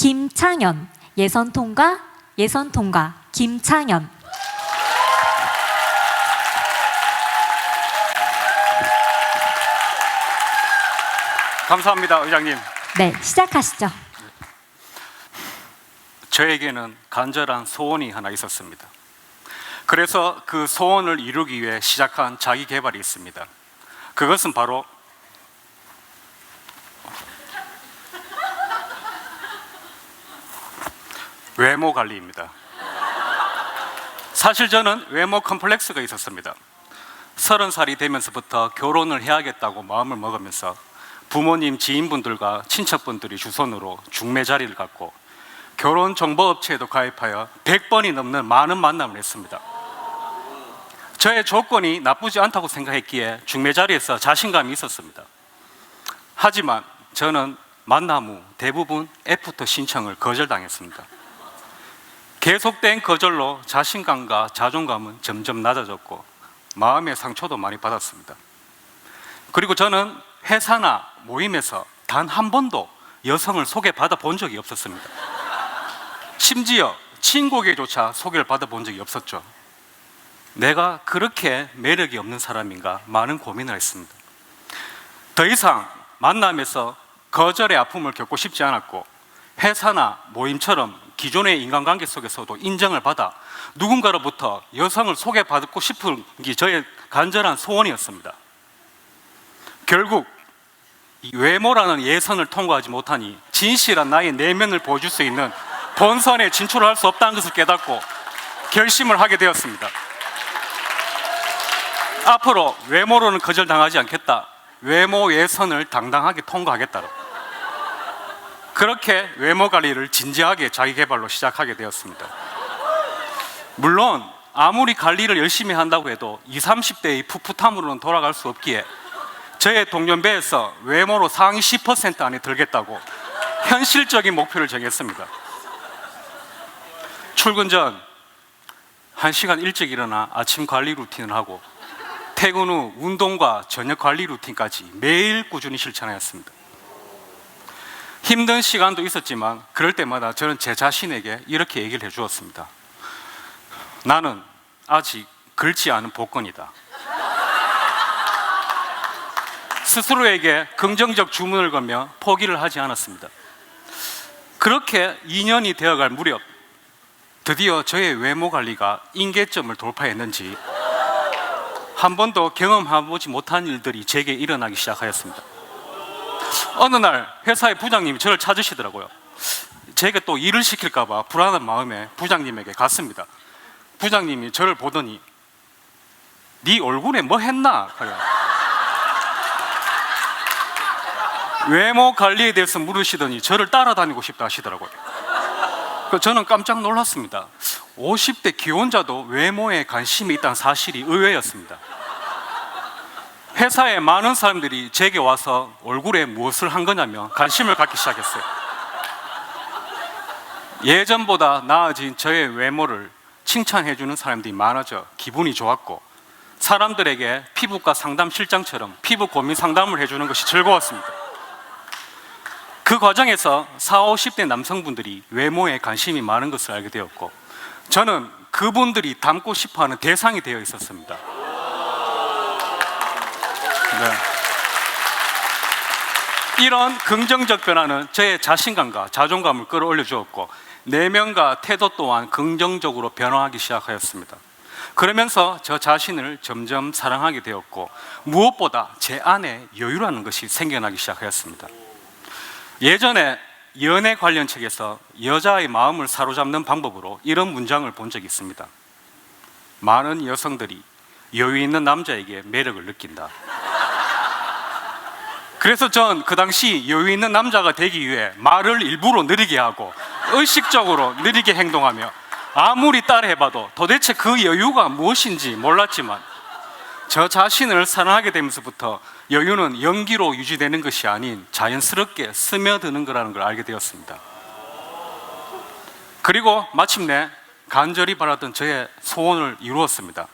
김창현 예선 통과 예선 통과 김창현 감사합니다, 의장님. 네 시작하시죠. 저에게는 간절한 소원이 하나 있었습니다. 그래서 그 소원을 이루기 위해 시작한 자기 개발이 있습니다. 그것은 바로 외모 관리입니다. 사실 저는 외모 컴플렉스가 있었습니다. 서른 살이 되면서부터 결혼을 해야겠다고 마음을 먹으면서 부모님, 지인분들과 친척분들이 주선으로 중매 자리를 갖고 결혼 정보 업체에도 가입하여 100번이 넘는 많은 만남을 했습니다. 저의 조건이 나쁘지 않다고 생각했기에 중매 자리에서 자신감이 있었습니다. 하지만 저는 만남 후 대부분 애프터 신청을 거절당했습니다. 계속된 거절로 자신감과 자존감은 점점 낮아졌고 마음의 상처도 많이 받았습니다. 그리고 저는 회사나 모임에서 단 한 번도 여성을 소개받아 본 적이 없었습니다. 심지어 친구에게조차 소개를 받아 본 적이 없었죠. 내가 그렇게 매력이 없는 사람인가 많은 고민을 했습니다. 더 이상 만남에서 거절의 아픔을 겪고 싶지 않았고 회사나 모임처럼 기존의 인간관계 속에서도 인정을 받아 누군가로부터 여성을 소개받고 싶은 게 저의 간절한 소원이었습니다. 결국 이 외모라는 예선을 통과하지 못하니 진실한 나의 내면을 보여줄 수 있는 본선에 진출할 수 없다는 것을 깨닫고 결심을 하게 되었습니다. 앞으로 외모로는 거절당하지 않겠다. 외모 예선을 당당하게 통과하겠다. 그렇게 외모 관리를 진지하게 자기 개발로 시작하게 되었습니다. 물론 아무리 관리를 열심히 한다고 해도 20, 30대의 풋풋함으로는 돌아갈 수 없기에 저의 동년배에서 외모로 상위 10% 안에 들겠다고 현실적인 목표를 정했습니다. 출근 전 1시간 일찍 일어나 아침 관리 루틴을 하고 퇴근 후 운동과 저녁 관리 루틴까지 매일 꾸준히 실천하였습니다. 힘든 시간도 있었지만 그럴 때마다 저는 제 자신에게 이렇게 얘기를 해 주었습니다. 나는 아직 긁지 않은 복권이다. 스스로에게 긍정적 주문을 걸며 포기를 하지 않았습니다. 그렇게 2년이 되어갈 무렵 드디어 저의 외모 관리가 인계점을 돌파했는지 한 번도 경험해보지 못한 일들이 제게 일어나기 시작하였습니다. 어느 날 회사의 부장님이 저를 찾으시더라고요. 제게 또 일을 시킬까봐 불안한 마음에 부장님에게 갔습니다. 부장님이 저를 보더니 네 얼굴에 뭐 했나? 하요. 외모 관리에 대해서 물으시더니 저를 따라다니고 싶다 하시더라고요. 그 저는 깜짝 놀랐습니다. 50대 기혼자도 외모에 관심이 있다는 사실이 의외였습니다. 회사에 많은 사람들이 제게 와서 얼굴에 무엇을 한 거냐며 관심을 갖기 시작했어요. 예전보다 나아진 저의 외모를 칭찬해주는 사람들이 많아져 기분이 좋았고 사람들에게 피부과 상담 실장처럼 피부 고민 상담을 해주는 것이 즐거웠습니다. 그 과정에서 40, 50대 남성분들이 외모에 관심이 많은 것을 알게 되었고 저는 그분들이 닮고 싶어 하는 대상이 되어 있었습니다. 네. 이런 긍정적 변화는 저의 자신감과 자존감을 끌어올려 주었고 내면과 태도 또한 긍정적으로 변화하기 시작하였습니다. 그러면서 저 자신을 점점 사랑하게 되었고 무엇보다 제 안에 여유라는 것이 생겨나기 시작하였습니다. 예전에 연애 관련 책에서 여자의 마음을 사로잡는 방법으로 이런 문장을 본 적이 있습니다. 많은 여성들이 여유 있는 남자에게 매력을 느낀다. 그래서 전 그 당시 여유 있는 남자가 되기 위해 말을 일부러 느리게 하고 의식적으로 느리게 행동하며 아무리 따라해봐도 도대체 그 여유가 무엇인지 몰랐지만 저 자신을 사랑하게 되면서부터 여유는 연기로 유지되는 것이 아닌 자연스럽게 스며드는 거라는 걸 알게 되었습니다. 그리고 마침내 간절히 바라던 저의 소원을 이루었습니다.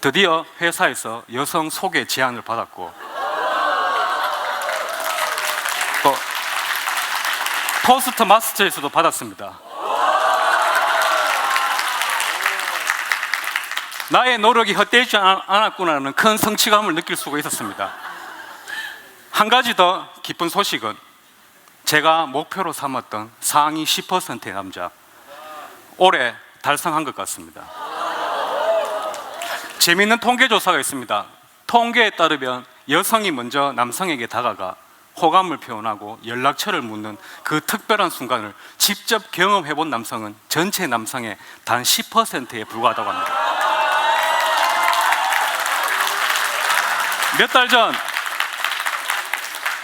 드디어 회사에서 여성 소개 제안을 받았고 토스트 마스터에서도 받았습니다. 나의 노력이 헛되지 않- 않았구나는 큰 성취감을 느낄 수가 있었습니다. 한 가지 더 기쁜 소식은 제가 목표로 삼았던 상위 10%의 남자 올해 달성한 것 같습니다. 재미있는 통계 조사가 있습니다. 통계에 따르면 여성이 먼저 남성에게 다가가 호감을 표현하고 연락처를 묻는 그 특별한 순간을 직접 경험해 본 남성은 전체 남성의 단 10%에 불과하다고 합니다. 몇 달 전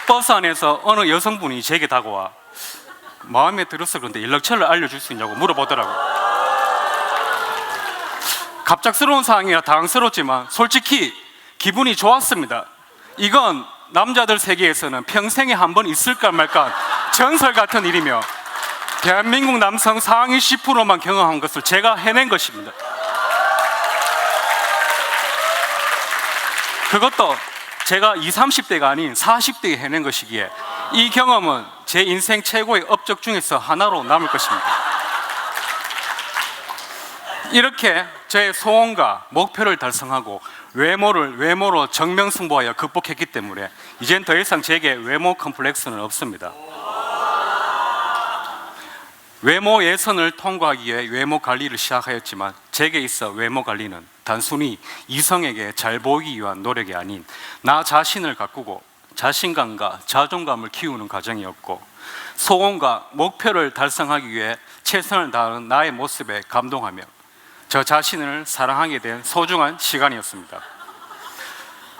버스 안에서 어느 여성분이 제게 다가와 마음에 들어서 그런데 연락처를 알려줄 수 있냐고 물어보더라고요. 갑작스러운 상황이라 당황스럽지만 솔직히 기분이 좋았습니다. 이건 남자들 세계에서는 평생에 한 번 있을까 말까 전설 같은 일이며 대한민국 남성 상위 10%만 경험한 것을 제가 해낸 것입니다. 그것도 제가 20, 30대가 아닌 40대에 해낸 것이기에 이 경험은 제 인생 최고의 업적 중에서 하나로 남을 것입니다. 이렇게 제 소원과 목표를 달성하고 외모를 외모로 정명승부하여 극복했기 때문에 이젠 더 이상 제게 외모 컴플렉스는 없습니다. 외모 예선을 통과하기 위해 외모 관리를 시작하였지만 제게 있어 외모 관리는 단순히 이성에게 잘 보이기 위한 노력이 아닌 나 자신을 가꾸고 자신감과 자존감을 키우는 과정이었고 소원과 목표를 달성하기 위해 최선을 다하는 나의 모습에 감동하며 저 자신을 사랑하게 된 소중한 시간이었습니다.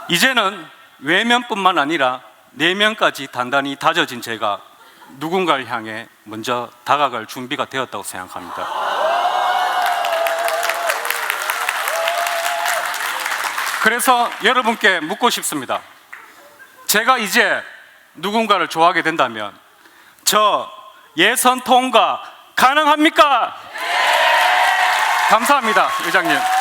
이제는 외면뿐만 아니라 내면까지 단단히 다져진 제가 누군가를 향해 먼저 다가갈 준비가 되었다고 생각합니다. 그래서 여러분께 묻고 싶습니다. 제가 이제 누군가를 좋아하게 된다면 저 예선 통과 가능합니까? 감사합니다, 회장님.